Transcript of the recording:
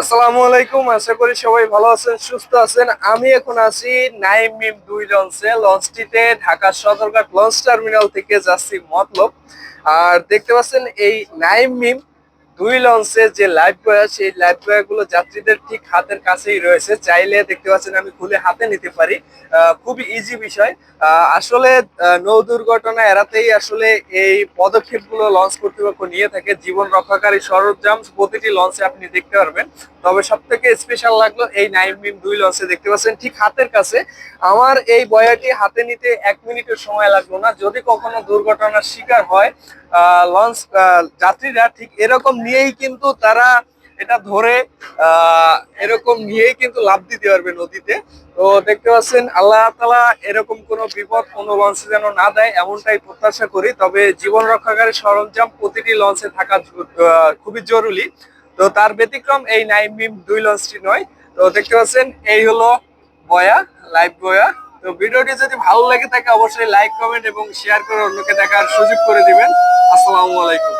আসসালামু আলাইকুম, আশা করি সবাই ভালো আছেন, সুস্থ আছেন। আমি এখন আছি নাইম মিম দুই লঞ্চে। লঞ্চটিতে ঢাকা সদরঘাট লঞ্চ টার্মিনাল থেকে যাচ্ছি মতলব। আর দেখতে পাচ্ছেন এই নাইম মিম দুই লঞ্চে যে লাইফ বয় সেই লাইফ বয়গুলো যাত্রীদের ঠিক হাতের কাছেই রয়েছে। চাইলে দেখতে পাচ্ছেন, আমি খুলে হাতে নিতে পারি। খুবই ইজি বিষয়। আসলে নৌ দুর্ঘটনা এড়াতেই আসলে এই পদক্ষেপগুলো লঞ্চ কর্তৃপক্ষ নিয়ে থাকে জীবন রক্ষাকারী সরঞ্জাম। প্রতিটি লঞ্চে আপনি দেখতে পারবেন। তবে সব থেকে স্পেশাল লাগল এই নাইন মিম দুই লঞ্চে দেখতে পাচ্ছেন, ঠিক হাতের কাছে। আমার এই বয়াটি হাতে নিতে এক মিনিটের সময় লাগল না। যদি কখনো দুর্ঘটনার শিকার হয় লঞ্চ যাত্রীরা ঠিক এরকম নিয়েই কিন্তু তারা এটা ধরে এরকম নিয়েই কিন্তু লাভ দিতে পারবে নদীতে। তো দেখতে পাচ্ছেন, আল্লাহ তালা এরকম কোনো বিপদ, কোনো লঞ্চে যেন না দেয়, এমনটাই প্রত্যাশা করি। তবে জীবন রক্ষাকারী সরঞ্জাম প্রতিটি লঞ্চে থাকা খুবই জরুরি। তো তার ব্যতিক্রম এই নাইম মিম দুই লঞ্চটি নয়। তো দেখতে পাচ্ছেন, এই হলো বয়া, লাইভ বয়া। তো ভিডিওটি যদি ভালো লাগে থাকে, অবশ্যই লাইক, কমেন্ট এবং শেয়ার করে অন্যকে দেখার সুযোগ করে দিবেন। আসসালামু আলাইকুম।